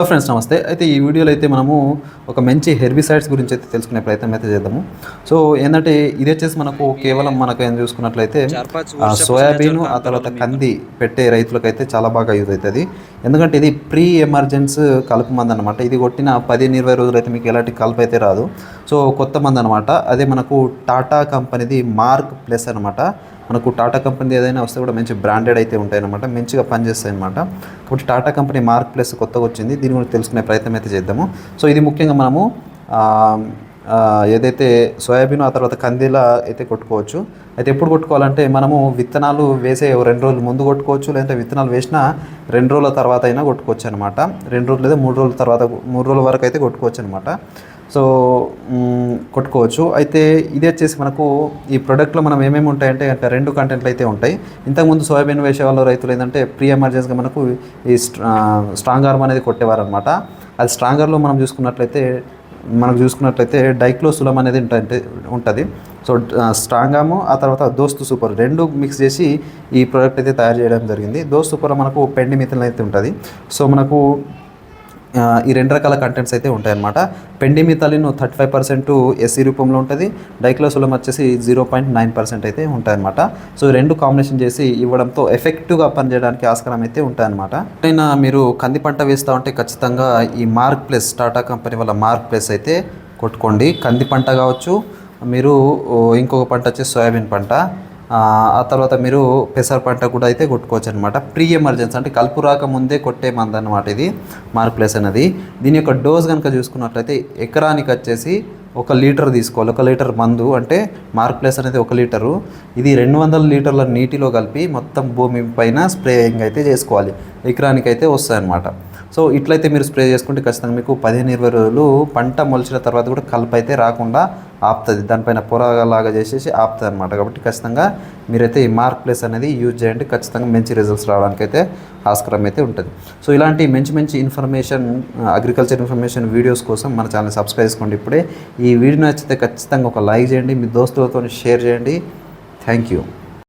Hello friends నమస్తే. అయితే ఈ వీడియోలో అయితే మనము ఒక మంచి హెర్బిసైడ్స్ గురించి అయితే తెలుసుకునే ప్రయత్నం అయితే చేద్దాము. సో ఏంటంటే ఇది వచ్చేసి మనకు కేవలం మనకు ఏం చూసుకున్నట్లయితే సోయాబీన్ ఆ తర్వాత కంది పెట్టే రైతులకైతే చాలా బాగా యూజ్ అవుతుంది. ఎందుకంటే ఇది ప్రీ ఎమర్జెన్స్ కలుపు మంది అనమాట ఇది కొట్టిన పదిహేను ఇరవై రోజులు అయితే మీకు ఎలాంటి కలుపు అయితే రాదు. సో కొత్త మంది అనమాట అదే మనకు టాటా కంపెనీది మార్క్ ప్లస్ అనమాట మనకు టాటా కంపెనీ ఏదైనా వస్తే కూడా మంచి బ్రాండెడ్ అయితే ఉంటాయి అనమాట మంచిగా పనిచేస్తాయి అనమాట కాబట్టి టాటా కంపెనీ మార్క్ ప్లస్ కొత్తగా వచ్చింది దీని గురించి తెలుసుకునే ప్రయత్నం అయితే చేద్దాము. సో ఇది ముఖ్యంగా మనము ఏదైతే సోయాబీన్ ఆ తర్వాత కందిలా అయితే కొట్టుకోవచ్చు. అయితే ఎప్పుడు కొట్టుకోవాలంటే మనము విత్తనాలు వేసే రెండు రోజులు ముందు కొట్టుకోవచ్చు లేదంటే విత్తనాలు వేసిన రెండు రోజుల తర్వాత అయినా కొట్టుకోవచ్చు అనమాట రెండు రోజులు లేదా మూడు రోజుల తర్వాత మూడు రోజుల వరకు అయితే కొట్టుకోవచ్చు అనమాట సో కొట్టుకోవచ్చు. అయితే ఇది వచ్చేసి మనకు ఈ ప్రోడక్ట్లో మనం ఏమేమి ఉంటాయంటే అంటే రెండు కంటెంట్లు అయితే ఉంటాయి. ఇంతకుముందు సోయాబీన్ వేసే వాళ్ళు రైతులు ఏంటంటే ప్రీ ఎమర్జెన్సీగా మనకు ఈ స్ట్రా- స్ట్రాంగ్ ఆర్మ్ అనేది కొట్టేవారు అనమాట అది స్ట్రాంగర్లో మనం చూసుకున్నట్లయితే మనకు చూసుకున్నట్లయితే డైక్లో సులం అనేది ఉంటుంది ఉంటుంది. సో స్ట్రాంగ్ ఆము ఆ తర్వాత దోస్తు సూపర్ రెండు మిక్స్ చేసి ఈ ప్రోడక్ట్ అయితే తయారు చేయడం జరిగింది. దోస్తు సూపర్ మనకు పెండి మిథిల్ అయితే ఉంటుంది. సో మనకు ఈ రెండు రకాల కంటెంట్స్ అయితే ఉంటాయన్నమాట. Pendimethalin thirty five percent SC రూపంలో ఉంటుంది. డైక్లోసులం వచ్చేసి జీరో పాయింట్ నైన్ పర్సెంట్ అయితే ఉంటాయన్నమాట. సో రెండు కాంబినేషన్ చేసి ఇవ్వడంతో ఎఫెక్టివ్గా పనిచేయడానికి ఆస్కారం అయితే ఉంటాయన్నమాట. ఎప్పుడైనా మీరు కంది పంట వేస్తూ ఉంటే ఖచ్చితంగా ఈ మార్క్ ప్లస్ టాటా కంపెనీ వల్ల మార్క్ ప్లస్ అయితే కొట్టుకోండి. కంది పంట కావచ్చు మీరు ఇంకొక పంట వచ్చేసి సోయాబీన్ పంట. ఆ తర్వాత మీరు పెసర పంట కూడా అయితే కొట్టుకోవచ్చు అనమాట ప్రీ ఎమర్జెన్సీ అంటే కలుపు రాక ముందే కొట్టే మందు అనమాట ఇది మార్క్ ప్లేస్ అనేది. దీని యొక్క డోస్ కనుక చూసుకున్నట్లయితే ఎకరానికి వచ్చేసి ఒక లీటర్ తీసుకోవాలి. ఒక లీటర్ మందు అంటే మార్క్ ప్లేస్ అనేది ఒక లీటరు. ఇది రెండు వందల లీటర్ల నీటిలో కలిపి మొత్తం భూమి పైన స్ప్రేయింగ్ అయితే చేసుకోవాలి. ఎకరానికి అయితే వస్తాయన్నమాట. సో ఇట్లయితే మీరు స్ప్రే చేసుకుంటే ఖచ్చితంగా మీకు పదిహేను ఇరవై రోజులు పంట మొలిచిన తర్వాత కూడా కలుపు అయితే రాకుండా ఆపుతుంది. దానిపైన పొరలాగా చేసేసి ఆపుతుంది అనమాట కాబట్టి ఖచ్చితంగా మీరైతే ఈ మార్క్ ప్లేస్ అనేది యూజ్ చేయండి. ఖచ్చితంగా మంచి రిజల్ట్స్ రావడానికి అయితే ఆస్కారం అయితే ఉంటుంది. సో ఇలాంటి మంచి మంచి ఇన్ఫర్మేషన్ అగ్రికల్చర్ ఇన్ఫర్మేషన్ వీడియోస్ కోసం మన ఛానల్ సబ్స్క్రైబ్ చేసుకోండి ఇప్పుడే. ఈ వీడియో నచ్చితే ఖచ్చితంగా ఒక లైక్ చేయండి. మీ దోస్తులతో షేర్ చేయండి. Thank you.